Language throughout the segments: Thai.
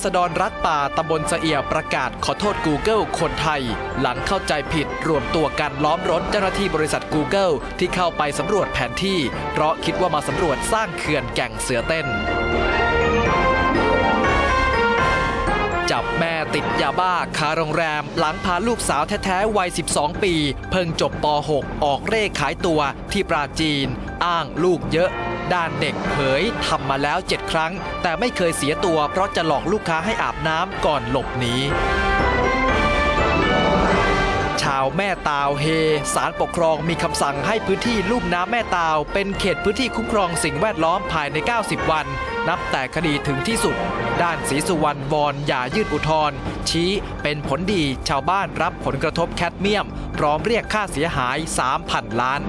ราษฎรรักป่าตำบลสะเอียประกาศขอโทษ Google คนไทย หลังเข้าใจผิดรวมตัวกันล้อมรถเจ้าหน้าที่บริษัท Google ที่เข้าไปสำรวจแผนที่ เพราะคิดว่ามาสำรวจสร้างเขื่อนแก่งเสือเต้น จับแม่ติดยาบ้าคาโรงแรม หลังพาลูกสาวแท้ๆวัย 12 ปี เพิ่งจบป .6 ออกเร่ขายตัวที่ปราจีน อ้างลูกเยอะ ด้านเด็กเผยทำมาแล้ว 7 ครั้ง แต่ไม่เคยเสียตัวเพราะจะหลอกลูกค้าให้อาบน้ำก่อนหลบหนีชาวแม่ตาวเฮ สารปกครองมีคำสั่งให้พื้นที่ลุ่มน้ำแม่ตาว เป็นเขตพื้นที่คุ้มครองสิ่งแวดล้อมภายใน 90 วัน นับแต่คดีถึงที่สุด ด้านศรีสุวรรณวอนอย่ายืดอุทธร์ชี้เป็นผลดีชาวบ้านรับผลกระทบแคดเมียม พร้อมเรียกค่าเสียหาย 3,000 ล้าน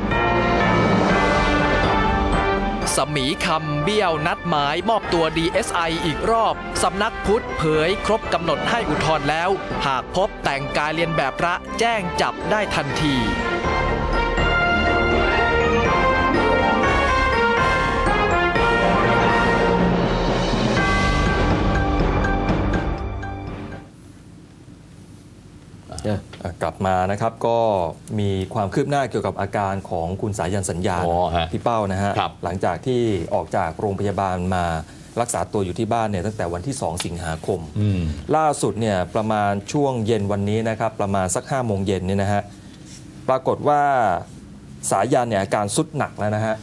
สมีคำเบี้ยวนัดหมายมอบตัว DSI อีกรอบ สำนักพุทธเผยครบกำหนดให้อุทธรณ์แล้ว หากพบแต่งกายเรียนแบบพระแจ้งจับได้ทันที กลับมานะครับก็มีความคืบหน้าเกี่ยวกับอาการของคุณสายันสัญญาอ๋อฮะพี่เป้านะฮะ ครับหลังจากที่ออกจากโรงพยาบาลมารักษาตัวอยู่ที่บ้านเนี่ยตั้งแต่วันที่ 2 สิงหาคม อืม ล่าสุดเนี่ยประมาณช่วงเย็นวันนี้นะครับ ประมาณสัก5้าโมงเย็นเนี่ยนะฮะ ปรากฏว่าสายันเนี่ยอาการสุดหนักแล้วนะฮะ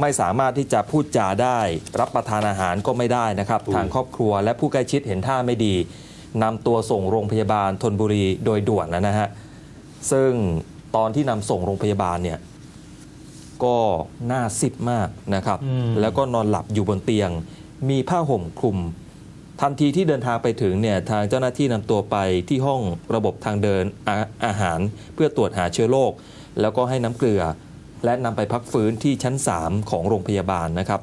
ไม่สามารถที่จะพูดจาได้ รับประทานอาหารก็ไม่ได้นะครับอุ้ยทางครอบครัวและผู้ใกล้ชิดเห็นท่าไม่ดี นำตัวส่งโรงพยาบาลธนบุรีโดยด่วนแล้วนะฮะ ซึ่งตอนที่นำส่งโรงพยาบาลเนี่ยก็หน้าซิดมากนะครับ แล้วก็นอนหลับอยู่บนเตียง มีผ้าห่มคลุม ทันทีที่เดินทางไปถึงเนี่ยทางเจ้าหน้าที่นำตัวไปที่ห้องระบบทางเดินอาอาหาร เพื่อตรวจหาเชื้อโรคแล้วก็ให้น้ำเกลือ และนำไปพักฟื้นที่ชั้น 3 ของโรงพยาบาลนะครับ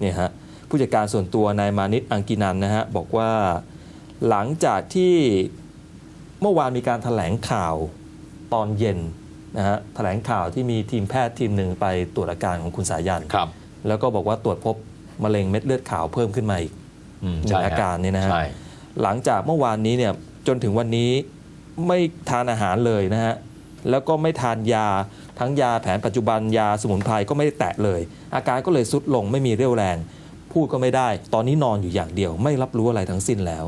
เนี่ยฮะผู้จัดการส่วนตัวนายมานิตอังกินันนะฮะบอกว่า หลังจากที่เมื่อวานมีการถแถลงข่าวตอนเย็นนะฮะแถลงข่าวที่มีทีมแพทย์ทีมหนึ่งไปตรวจอาการของคุณสายันครับ แล้วก็บอกว่าตรวจพบมะเร็งเม็ดเลือดขาวเพิ่มขึ้นมาอีกอืมหนึ่ใช่งอาฮะการเนี่ยนะฮะใช่หลังจากเมื่อวานนี้เนี่ยจนถึงวันนี้ไม่ทานอาหารเลยนะฮะแล้วก็ไม่ทานยาทั้งยาแผนปัจจุบันยาสมุนไพรก็ไม่ได้แตะเลย อาการก็เลยสุดลงไม่มีเรี่ยวแรง พูดก็ไม่ได้ ตอนนี้นอนอยู่อย่างเดียว ไม่รับรู้อะไรทั้งสิ้นแล้ว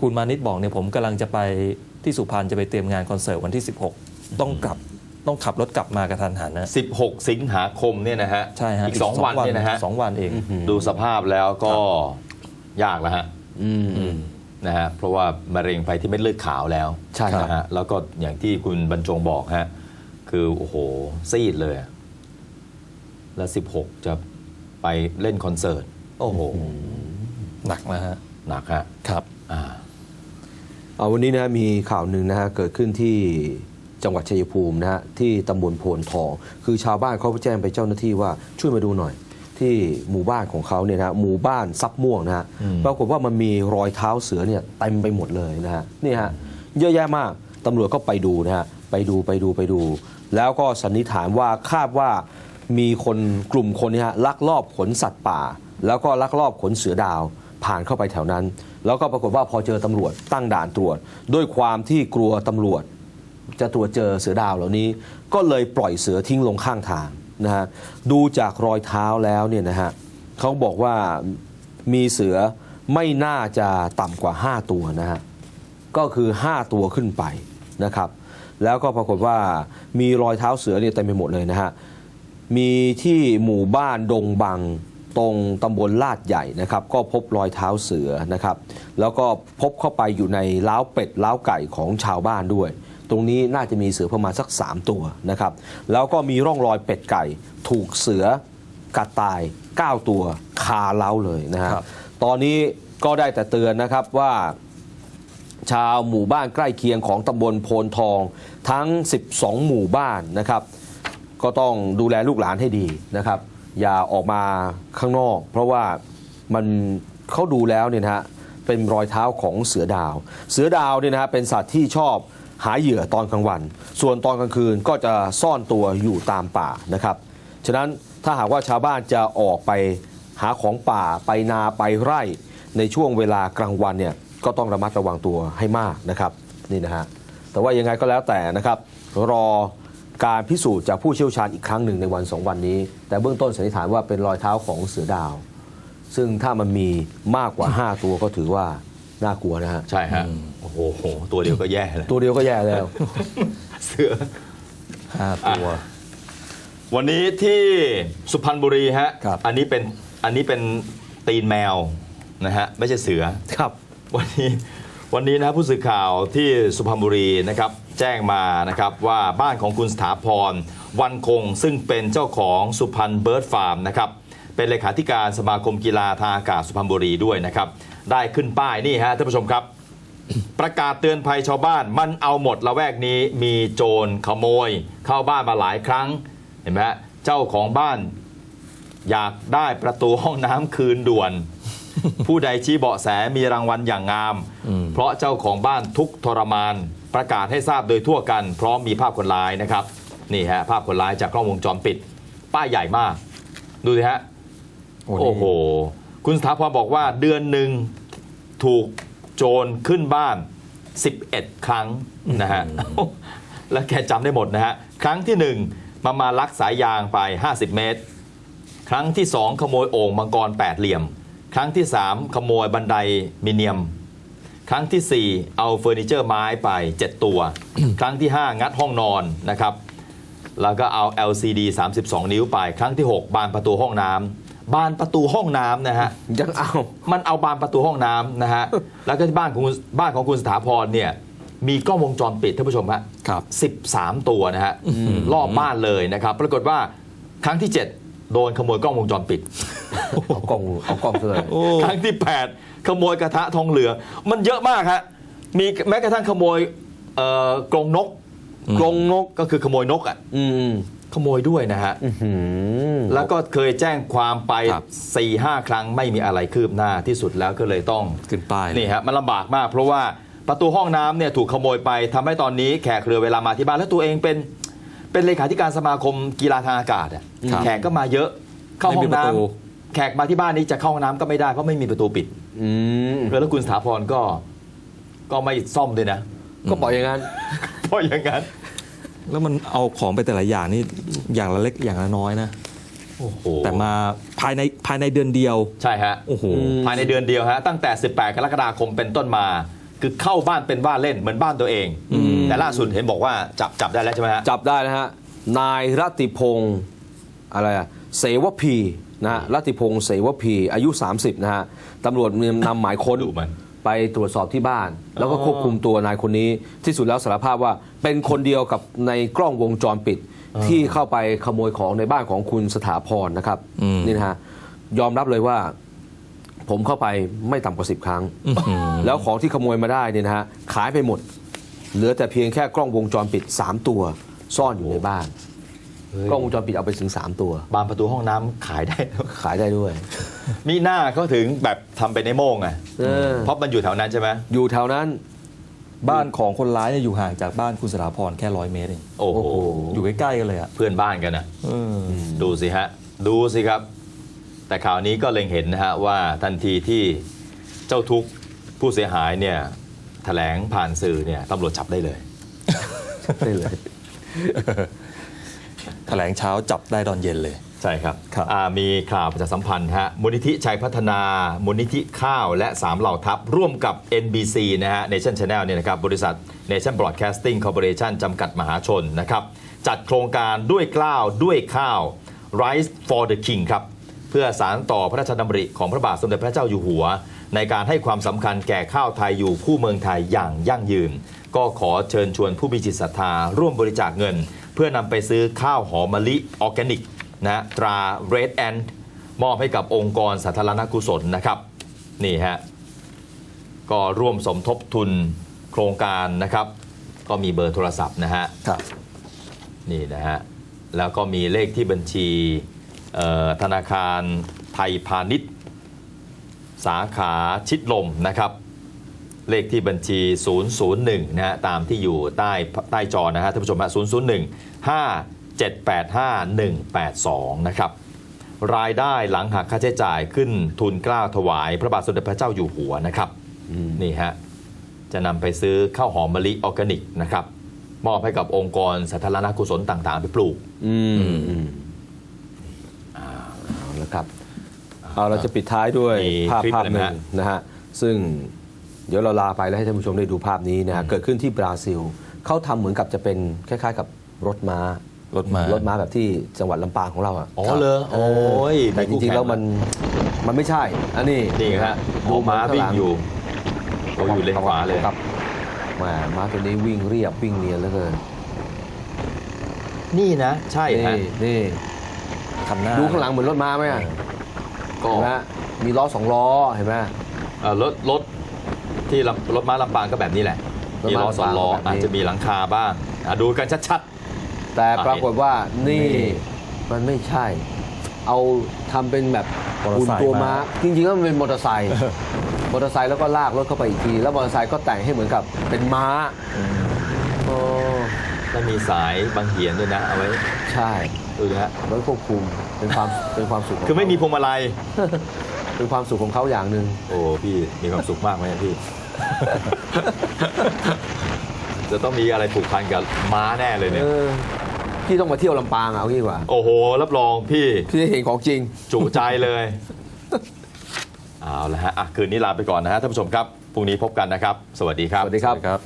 คุณมานิตบอกเนี่ยผมกำลังจะไปที่สุพรรณจะไปเตรียมงานคอนเสิร์ตวันที่ 16 ต้องกลับต้องขับรถกลับมากระทันหันนะ16 สิงหาคมเนี่ยนะฮะใช่ฮะอีก 2 วันเนี่ยนะฮะสองวันเอง ดูสภาพแล้วก็ยากแล้วฮะอืมนะฮะเพราะว่ามะเร็งไปที่เม็ดเลือดขาวแล้วใช่ครับนะฮะแล้วก็อย่างที่คุณบรรจงบอกฮะคือโอ้โหซีดเลยอะแล้ว 16 จะไปเล่นคอนเสิร์ต โอ้โห หนักนะฮะ หนักฮะ ครับ อ่าเอา วันนี้นะมีข่าวหนึ่งนะฮะเกิดขึ้นที่จังหวัดชัยภูมินะฮะที่ตำบลโพนทอง คือชาวบ้านเขาแจ้งไปเจ้าหน้าที่ว่าช่วยมาดูหน่อย ที่หมู่บ้านของเขาเนี่ยนะฮะหมู่บ้านซับม่วงนะฮะอืมปรากฏว่ามันมีรอยเท้าเสือเนี่ยเต็มไปหมดเลยนะฮะนี่ฮะเยอะแยะมากตำรวจก็ไปดูนะฮะไปดูไปดูไปดู แล้วก็สันนิษฐานว่าคาดว่ามีคนกลุ่มคนเนี่ยฮะลักลอบขนสัตว์ป่า แล้วก็ลักลอบขนเสือดาวผ่านเข้าไปแถวนั้น แล้วก็ปรากฏว่าพอเจอตำรวจตั้งด่านตรวจ ด้วยความที่กลัวตำรวจ จะตรวจเจอเสือดาวเหล่านี้ ก็เลยปล่อยเสือทิ้งลงข้างทางนะฮะดูจากรอยเท้าแล้วเนี่ยนะฮะเขาบอกว่ามีเสือไม่น่าจะต่ำกว่า 5 ตัวนะฮะก็คือ 5 ตัวขึ้นไปนะครับ แล้วก็ปรากฏว่ามีรอยเท้าเสือเนี่ยเต็มไปหมดเลยนะฮะมีที่หมู่บ้านดงบัง ตรงตำบลลาดใหญ่นะครับ ก็พบรอยเท้าเสือนะครับ แล้วก็พบเข้าไปอยู่ในล้าวเป็ดล้าวไก่ของชาวบ้านด้วย ตรงนี้น่าจะมีเสือประมาณสัก 3 ตัวนะครับ แล้วก็มีร่องรอยเป็ดไก่ ถูกเสือกัดตาย 9 ตัวคาเล้าเลยนะฮะครับ ตอนนี้ก็ได้แต่เตือนนะครับว่าชาวหมู่บ้านใกล้เคียงของตำบลโพนทองทั้ง 12 หมู่บ้านนะครับ ก็ต้องดูแลลูกหลานให้ดีนะครับ อย่าออกมาข้างนอก เพราะว่ามันเขาดูแล้วเนี่ยนะฮะเป็นรอยเท้าของเสือดาว เสือดาวเนี่ยนะฮะเป็นสัตว์ที่ชอบหาเหยื่อตอนกลางวัน ส่วนตอนกลางคืนก็จะซ่อนตัวอยู่ตามป่านะครับฉะนั้นถ้าหากว่าชาวบ้านจะออกไปหาของป่าไปนาไปไร่ ในช่วงเวลากลางวันเนี่ยก็ต้องระมัดระวังตัวให้มากนะครับนี่นะฮะแต่ว่ายังไงก็แล้วแต่นะครับรอ การพิสูจน์จากผู้เชี่ยวชาญอีกครั้งหนึ่งในวันสองวันนี้ แต่เบื้องต้นสันนิษฐานว่าเป็นรอยเท้าของเสือดาว ซึ่งถ้ามันมีมากกว่า 5 ตัวก็ถือว่าน่ากลัวนะฮะ ใช่ฮะ โอ้โห ตัวเดียวก็แย่เลยตัวเดียวก็แย่แล้ว เสือ ห้าตัว วันนี้ที่สุพรรณบุรีฮะ ครับ อันนี้เป็นอันนี้เป็นตีนแมวนะฮะ ไม่ใช่เสือ ครับ วันนี้วันนี้นะผู้สื่อข่าวที่สุพรรณบุรีนะครับ แจ้งมานะครับว่าบ้านของคุณสถาพรวันคงซึ่งเป็นเจ้าของสุพรรณเบิร์ดฟาร์มนะครับเป็นเลขาธิการสมาคมกีฬาทางอากาศสุพรรณบุรีด้วยนะครับ ได้ขึ้นป้ายนี่ฮะท่านผู้ชมครับ ประกาศเตือนภัยชาวบ้านมันเอาหมดละแวกนี้มีโจรขโมย เข้าบ้านมาหลายครั้งเห็นไหมฮะเจ้าของบ้าน อยากได้ประตูห้องน้ำคืนด่วน ผู้ใดชี้เบาะแสมีรางวัลอย่างงามอืมเพราะเจ้าของบ้านทุกข์ทรมาน ประกาศให้ทราบโดยทั่วกัน พร้อมมีภาพคนร้ายนะครับนี่ฮะภาพคนร้ายจากกล้องวงจรปิด ป้ายใหญ่มาก ดูสิฮะนี่โอ้โห คุณสถาพรบอกว่าเดือนหนึ่งถูกโจรขึ้นบ้าน 11 ครั้งนะฮะและแกจำได้หมดนะฮะ ครั้งที่หนึ่งมามาลักสายยางไป 50 เมตร ครั้งที่สองขโมยโอ่งมังกรแปดเหลี่ยม ครั้งที่สามขโมยบันไดมิเนียม ครั้งที่ 4 เอาเฟอร์นิเจอร์ไม้ไป 7 ตัว ครั้งที่ 5 งัดห้องนอนนะครับ แล้วก็เอา LCD 32 นิ้วไป ครั้งที่ 6 บานประตูห้องน้ำบานประตูห้องน้ำนะฮะยังเอา มันเอาบานประตูห้องน้ำนะฮะ แล้วก็ที่บ้านของคุณบ้านของคุณสถาพรเนี่ยมีกล้องวงจรปิดท่านผู้ชมฮะครับ 13 ตัวนะฮะรอบบ้านเลยนะครับ ปรากฏว่าครั้งที่ 7 โดนขโมยกล้องวงจรปิด เอากล้องเอากล้องซะเลยครั้งที่ 8 ขโมยกระทะทองเหลืองมันเยอะมากฮะมีแม้กระทั่งขโมยเอ่อกรงนกกรงนกก็คือขโมยนกอะอืมขโมยด้วยนะฮะอื้อหือแล้วก็เคยแจ้งความไปครับ4ี่ห้าครั้งไม่มีอะไรคืบหน้าที่สุดแล้วก็เลยต้องขึ้นป้ายเลยนี่ฮะมันลำบากมากเพราะว่าประตูห้องน้ำเนี่ยถูกขโมยไปทำให้ตอนนี้แขกเรือเวลามาที่บ้านแล้วตัวเองเป็น เป็นเลขาธิการสมาคมกีฬาทางอากาศอะครับแขกก็มาเยอะเข้าห้องไม่มีประน้ตูำแขกมาที่บ้านนี้จะเข้าห้องน้ำก็ไม่ได้เพราะไม่มีประตูปิด อืมแล้วคุณสถาพรก็ ก็ไม่ซ่อมด้วยนะ ก็ปล่อยอย่างนั้น เพราะอย่างนั้น แล้วมันเอาของไปแต่ละอย่างนี่อย่างละเล็กอย่างละน้อยนะ โอ้โห แต่มาภายในภายในเดือนเดียว ใช่ฮะ โอ้โห ภายในเดือนเดียวฮะ ตั้งแต่ 18 กรกฎาคมเป็นต้นมา คือเข้าบ้านเป็นบ้านเล่นเหมือนบ้านตัวเอง แต่ล่าสุดเห็นบอกว่าจับจับได้แล้วใช่ไหมฮะ จับได้นะฮะ นายรัตติพงศ์อะไรอะเสวพี นะฮะรัตติพงศ์เสวพีอายุ 30 นะฮะตำรวจนำหมายค้น ดุมัน ไปตรวจสอบที่บ้าน แล้วก็อ๋อควบคุมตัวนายคนนี้ ที่สุดแล้วสารภาพว่าเป็นคนเดียวกับในกล้องวงจรปิด ที่เข้าไปขโมยของในบ้านของคุณสถาพรนะครับอืม นี่นะฮะยอมรับเลยว่า ผมเข้าไปไม่ต่ำกว่าสิบครั้งอื้อหือแล้วของที่ขโมยมาได้เนี่ยนะฮะขายไปหมด เหลือแต่เพียงแค่กล้องวงจรปิด 3 ตัว ซ่อนอยู่ในบ้าน กล้องวงจรปิดเอาไปถึง 3 ตัว บานประตูห้องน้ำขายได้ ขายได้ด้วย มีหน้าเขาถึงแบบทำเป็นในโม่งไงเออ เพราะมันอยู่แถวนั้นใช่ไหมอยู่แถวนั้น บ้านของคนร้ายเนี่ยอยู่ห่างจากบ้านคุณสถาพรแค่ร้อยเมตรเองโอ้โหโอ้โห อยู่ใกล้ๆกันเลยอะเพื่อนบ้านกันนะเออดูสิฮะ ดูสิครับ แต่ข่าวนี้ก็เล็งเห็นนะฮะว่าทันทีที่เจ้าทุกข์ผู้เสียหายเนี่ยแถลงผ่านสื่อเนี่ยตำรวจจับได้เลย ได้เลยแถ ลงเช้าจับได้ตอนเย็นเลย ใช่ครับครับอ่ามีข่าวประชาสัมพันธ์ฮะมูลนิธิชัยพัฒนามูลนิธิข้าวและ 3 เหล่าทัพ ร่วมกับ NBC นะฮะ Nation Channel เนี่ยนะครับบริษัท Nation Broadcasting Corporation จำกัดมหาชนนะครับจัดโครงการด้วยกล้าวด้วยข้าว Rise for the King ครับเพื่อสารต่อพระราชดำริของพระบาทสมเด็จพระเจ้าอยู่หัว ในการให้ความสำคัญแก่ข้าวไทยอยู่คู่เมืองไทยอย่างยั่งยืน ก็ขอเชิญชวนผู้มีจิตศรัทธาร่วมบริจาคเงิน เพื่อนำไปซื้อข้าวหอมมะลิออร์แกนิกนะตรา Red Ant มอบให้กับองค์กรสาธารณกุศลนะครับ นี่ฮะ ก็ร่วมสมทบทุนโครงการนะครับ ก็มีเบอร์โทรศัพท์นะฮะครับนี่นะฮะ แล้วก็มีเลขที่บัญชีเอ่อธนาคารไทยพาณิชย์ สาขาชิดลมนะครับ เลขที่บัญชี 001 นะฮะตามที่อยู่ใต้ใต้จอนะฮะท่านผู้ชมฮะ001 5 785 182 นะครับ รายได้หลังหักค่าใช้จ่ายขึ้นทุนเกล้าถวาย พระบาทสมเด็จพระเจ้าอยู่หัวนะครับ นี่ฮะ จะนำไปซื้อข้าวหอมมะลิออร์แกนิกนะครับ มอบให้กับองค์กรสาธารณกุศลต่างๆ ไปปลูก อืมอืมเอาละครับ เอาเราจะปิดท้ายด้วยมีภาพคลิปภาพอะไรหไหมนึ่ฮะ งนะฮะ ซึ่ง เดี๋ยวเราลาไปแล้วให้ท่านผู้ชมได้ดูภาพนี้นะฮะเกิดขึ้นที่บราซิลเขาทำเหมือนกับจะเป็นคล้ายๆ กับรถม้ารถม้ารถม้าแบบที่จังหวัดลำปางของเราอะอ๋อเหรอโอ้ยแต่จริงๆแล้วมันมันไม่ใช่ อันนี้นี่ฮะหมอม้าวิ่งอยู่โอ้ยอยู่เลนขวาเลยครับแหมม้าตัวนี้วิ่งเรียบวิ่งเนียนเหลือเกินนี่นะ ใช่ฮะนี่นี่คันหน้าดูข้างหลังเหมือนรถม้าไหมอะก็เห็นไหมมีล้อสองล้อเห็นไหมเอ่อรถรถ ที่ลำรถม้าลำปางก็แบบนี้แหละรถมีม้าล้อสองล้อลำปางแบบนี้ อาจจะมีหลังคาบ้างอะดูกันชัด แต่ปรากฏว่านี่นี่ มันไม่ใช่ เอาทำเป็นแบบมอเตอร์หุ่นไซค์ตัวมาม้าจริงๆแล้วมันเป็นมอเตอร์ไซค์มอเตอร์ไซค์แล้วก็ลากรถเข้าไปอีกที แล้วมอเตอร์ไซค์ก็แต่งให้เหมือนกับเป็นม้าโอ้ๆแล้วมีสายบางเหียนด้วยนะเอาไว้ใช่ดูนะฮะไว้ควบคุมเป็นความเป็นความสุขขงคือไม่มีเขาพวงมาลัย เป็นความสุขของเขาอย่างหนึ่งโอ้พี่มีความสุขมากไหมพี่ จะต้องมีอะไรผูกพันกับม้าแน่เลยเนี่ย เออพี่ต้องมาเที่ยวลำปางเอางี้ดีกว่า โอ้โห รับรองพี่ พี่ได้เห็นของจริง จุใจเลย เอาละฮะอะคืนนี้ลาไปก่อนนะฮะท่านผู้ชมครับ พรุ่งนี้พบกันนะครับ สวัสดีครับ สวัสดีครับ ครับ